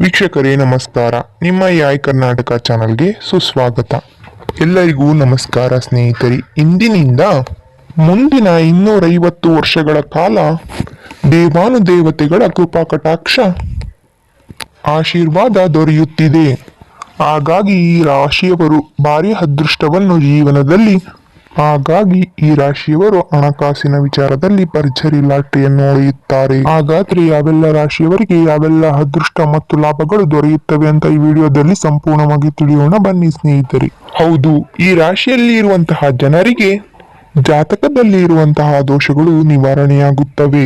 ವೀಕ್ಷಕರೇ, ನಮಸ್ಕಾರ. ನಿಮ್ಮ ಐ ಕರ್ನಾಟಕ ಚಾನಲ್ಗೆ ಸುಸ್ವಾಗತ. ಎಲ್ಲರಿಗೂ ನಮಸ್ಕಾರ ಸ್ನೇಹಿತರಿ. ಇಂದಿನಿಂದ ಮುಂದಿನ ಇನ್ನೂರೈವತ್ತು ವರ್ಷಗಳ ಕಾಲ ದೇವಾನುದೇವತೆಗಳ ಕೃಪಾ ಕಟಾಕ್ಷ ಆಶೀರ್ವಾದ ದೊರೆಯುತ್ತಿದೆ. ಹಾಗಾಗಿ ಈ ರಾಶಿಯವರು ಭಾರಿ ಅದೃಷ್ಟವನ್ನು ಜೀವನದಲ್ಲಿ ಹಾಗಾಗಿ ಈ ರಾಶಿಯವರು ಹಣಕಾಸಿನ ವಿಚಾರದಲ್ಲಿ ಭರ್ಜರಿ ಲಾಟರಿಯನ್ನು ಒಡೆಯುತ್ತಾರೆ ಹಾಗಾದ್ರೆ ಯಾವೆಲ್ಲ ರಾಶಿಯವರಿಗೆ ಯಾವೆಲ್ಲ ಅದೃಷ್ಟ ಮತ್ತು ಲಾಭಗಳು ದೊರೆಯುತ್ತವೆ ಅಂತ ಈ ವಿಡಿಯೋದಲ್ಲಿ ಸಂಪೂರ್ಣವಾಗಿ ತಿಳಿಯೋಣ. ಬನ್ನಿ ಸ್ನೇಹಿತರೆ. ಹೌದು, ಈ ರಾಶಿಯಲ್ಲಿ ಇರುವಂತಹ ಜನರಿಗೆ ಜಾತಕದಲ್ಲಿ ಇರುವಂತಹ ದೋಷಗಳು ನಿವಾರಣೆಯಾಗುತ್ತವೆ.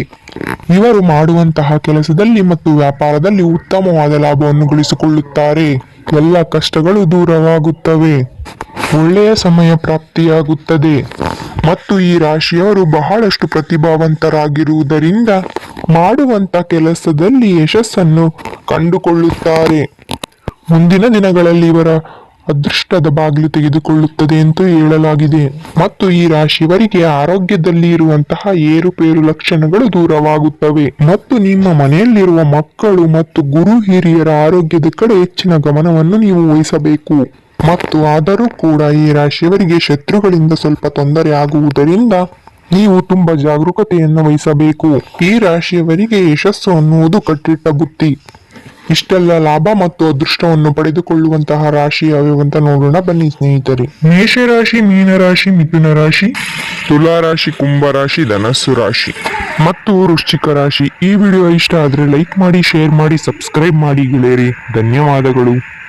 ಇವರು ಮಾಡುವಂತಹ ಕೆಲಸದಲ್ಲಿ ಮತ್ತು ವ್ಯಾಪಾರದಲ್ಲಿ ಉತ್ತಮವಾದ ಲಾಭವನ್ನು ಗಳಿಸಿಕೊಳ್ಳುತ್ತಾರೆ. ಎಲ್ಲ ಕಷ್ಟಗಳು ದೂರವಾಗುತ್ತವೆ. ಒಳ್ಳೆಯ ಸಮಯ ಪ್ರಾಪ್ತಿಯಾಗುತ್ತದೆ. ಮತ್ತು ಈ ರಾಶಿಯವರು ಬಹಳಷ್ಟು ಪ್ರತಿಭಾವಂತರಾಗಿರುವುದರಿಂದ ಮಾಡುವಂತ ಕೆಲಸದಲ್ಲಿ ಯಶಸ್ಸನ್ನು ಕಂಡುಕೊಳ್ಳುತ್ತಾರೆ. ಮುಂದಿನ ದಿನಗಳಲ್ಲಿ ಇವರ ಅದೃಷ್ಟದ ಬಾಗಿಲು ತೆಗೆದುಕೊಳ್ಳುತ್ತದೆ ಎಂದು ಹೇಳಲಾಗಿದೆ. ಮತ್ತು ಈ ರಾಶಿಯವರಿಗೆ ಆರೋಗ್ಯದಲ್ಲಿ ಇರುವಂತಹ ಏರುಪೇರು ಲಕ್ಷಣಗಳು ದೂರವಾಗುತ್ತವೆ. ಮತ್ತು ನಿಮ್ಮ ಮನೆಯಲ್ಲಿರುವ ಮಕ್ಕಳು ಮತ್ತು ಗುರು ಹಿರಿಯರ ಆರೋಗ್ಯದ ಕಡೆ ಹೆಚ್ಚಿನ ಗಮನವನ್ನು ನೀವು ವಹಿಸಬೇಕು. ಮತ್ತು ಆದರೂ ಕೂಡ ಈ ರಾಶಿಯವರಿಗೆ ಶತ್ರುಗಳಿಂದ ಸ್ವಲ್ಪ ತೊಂದರೆ ಆಗುವುದರಿಂದ ನೀವು ತುಂಬಾ ಜಾಗರೂಕತೆಯನ್ನು ವಹಿಸಬೇಕು. ಈ ರಾಶಿಯವರಿಗೆ ಯಶಸ್ಸು ಅನ್ನುವುದು ಕಟ್ಟಿಟ್ಟ ಬುತ್ತಿ ಇಷ್ಟೆಲ್ಲ ಲಾಭ ಮತ್ತು ಅದೃಷ್ಟವನ್ನು ಪಡೆದುಕೊಳ್ಳುವಂತಹ ರಾಶಿ ಯಾವ್ಯಾವಂತ ನೋಡೋಣ. ಬನ್ನಿ ಸ್ನೇಹಿತರೆ. ಮೇಷರಾಶಿ, ಮೀನರಾಶಿ, ಮಿಥುನ ರಾಶಿ, ತುಲಾ ರಾಶಿ, ಕುಂಭ ರಾಶಿ, ಧನಸ್ಸು ರಾಶಿ ಮತ್ತು ವೃಶ್ಚಿಕ ರಾಶಿ. ಈ ವಿಡಿಯೋ ಇಷ್ಟ ಆದ್ರೆ ಲೈಕ್ ಮಾಡಿ, ಶೇರ್ ಮಾಡಿ, ಸಬ್ಸ್ಕ್ರೈಬ್ ಮಾಡಿ ಗೆಳೆಯರಿ. ಧನ್ಯವಾದಗಳು.